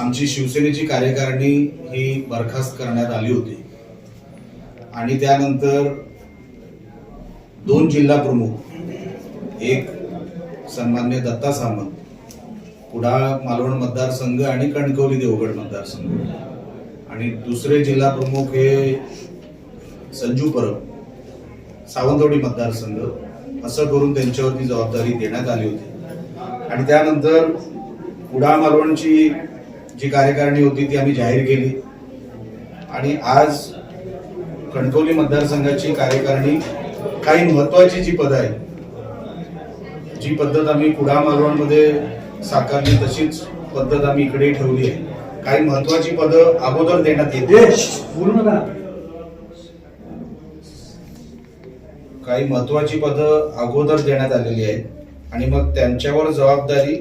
आमची शिवसेनेची कार्यकारिणी ही बरखास्त करण्यात आली होती. आणि त्यानंतर दोन जिल्हा प्रमुख एक सन्मान्य दत्ता सामंत कुडाळ मालवण मतदारसंघ आणि कणकवली देवगड मतदारसंघ. आणि दुसरे जिल्हा प्रमुख हे संजू परब सावंतवाडी मतदारसंघ असं करून त्यांच्यावरती जबाबदारी देण्यात आली होती. आणि त्यानंतर कुडाळ मालवणची जी कार्यकारिणी होती ती आम्ही जाहीर केली. आणि आज कणकवली मतदारसंघाची कार्यकारिणी काही महत्वाची जी पदं आहेत जी पद्धत आम्ही कुडाळ मालवणमध्ये साकारली तशीच पद्धत आम्ही इकडे ठेवली आहे. काही महत्वाची पदं अगोदर देण्यात येते काही महत्वाची पदं अगोदर देण्यात आलेली आहेत. आणि मग त्यांच्यावर जबाबदारी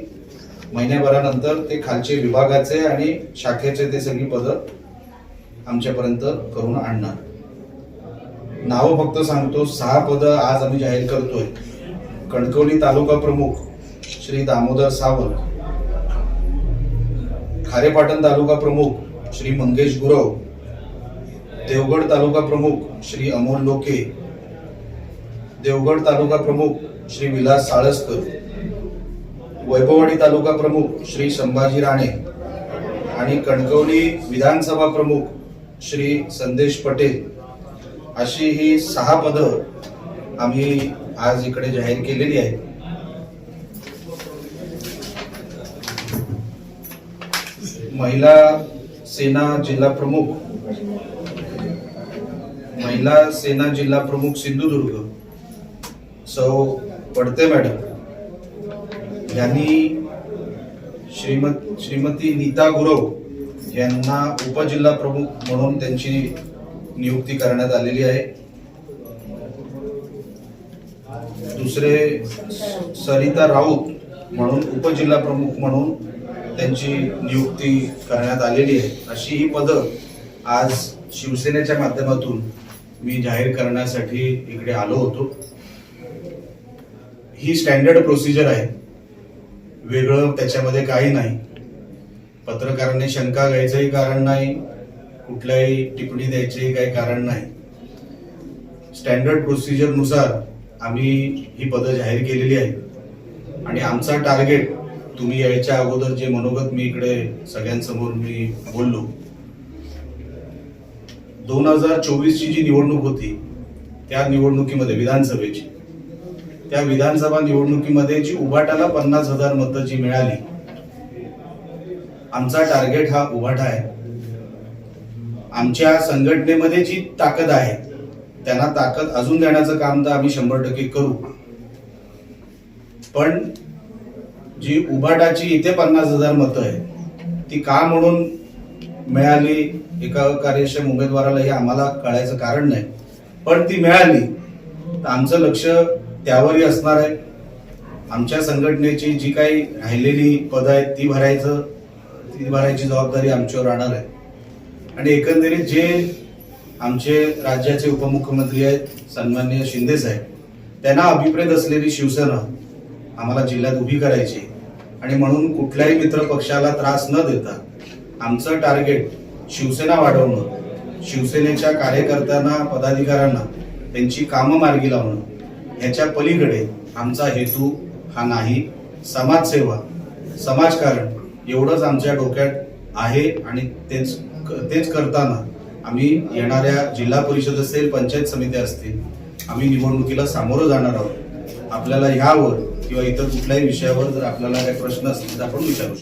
महिन्याभरानंतर ते खालचे विभागाचे आणि शाखेचे ते सगळी पदं आमच्यापर्यंत करून आणणार. नावं फक्त सांगतो सहा पदं आज आम्ही जाहीर करतोय. कणकवली तालुका प्रमुख श्री दामोदर सावंत. खारेपाटण तालुका प्रमुख श्री मंगेश गुरव. देवगड तालुका प्रमुख श्री अमोल लोके. देवगड तालुका प्रमुख श्री विलास साळसकर. वैभववाडी तालुका प्रमुख श्री संभाजी राणे आणि कणकवली विधानसभा प्रमुख श्री संदेश पटेल अशी ही सहा पदं आम्ही आज इकडे जाहीर केलेली आहेत. महिला सेना जिल्हा प्रमुख महिला सेना जिल्हा प्रमुख सिंधुदुर्ग. सौ पडते मॅडम. यांनी श्रीमत श्रीमती नीता गुरव यांना उपजिल्हा प्रमुख म्हणून त्यांची नियुक्ती करण्यात आलेली आहे. दुसरे सरिता राऊत म्हणून उपजिल्हा प्रमुख म्हणून त्यांची नियुक्ती करण्यात आलेली आहे. अशी ही पदं आज शिवसेनेच्या माध्यमातून मी जाहीर करण्यासाठी इकडे आलो होतो. ही स्टँडर्ड प्रोसिजर आहे. वेगळं त्याच्यामध्ये काही नाही. पत्रकारांनी शंका घ्यायचंही कारण नाही. कुठल्याही टिप्पणी द्यायचंही काही कारण नाही. स्टँडर्ड प्रोसिजरनुसार आम्ही ही पदं जाहीर केलेली आहेत. आणि आमचा टार्गेट तुम्ही यायच्या अगोदर जे मनोगत मी इकडे सगळ्यांसमोर मी बोललो. दोन हजार चोवीसची जी निवडणूक होती त्या निवडणुकीमध्ये विधानसभेची. त्या विधानसभा निवडणुकीमध्ये जी उभाटाला पन्नास हजार मतं जी मिळाली आमचा टार्गेट हा उभाटा आहे. आमच्या संघटनेमध्ये जी ताकद आहे त्यांना ताकद अजून देण्याचं काम तर आम्ही शंभर टक्के करू. पण जी उभाटाची इथे पन्नास हजार मतं आहे ती का म्हणून मिळाली एका कार्यक्षम उमेदवाराला हे आम्हाला कळायचं कारण नाही. पण ती मिळाली तर आमचं लक्ष त्यावरही असणार आहे. आमच्या संघटनेची जी काही राहिलेली पदं आहेत ती भरायचं ती भरायची जबाबदारी आमच्यावर राहणार आहे. आणि एकंदरीत जे आमचे राज्याचे उपमुख्यमंत्री आहेत सन्मान्य शिंदे साहेब त्यांना अभिप्रेत असलेली शिवसेना आम्हाला जिल्ह्यात उभी करायची आणि म्हणून कुठल्याही मित्र पक्षाला त्रास न देता आमचं टार्गेट शिवसेना वाढवणं शिवसेनेच्या कार्यकर्त्यांना पदाधिकाऱ्यांना त्यांची कामं मार्गी लावणं याच्या पलीकडे आमचा हेतू हा नाही. समाजसेवा समाजकारण एवढंच आमच्या डोक्यात आहे आणि तेच तेच करताना आम्ही येणाऱ्या जिल्हा परिषद असेल पंचायत समिती असतील आम्ही निवडणुकीला सामोरं जाणार आहोत. आपल्याला ह्यावर किंवा इतर कुठल्याही विषयावर जर आपल्याला काही प्रश्न असतील तर आपण विचारू शकतो.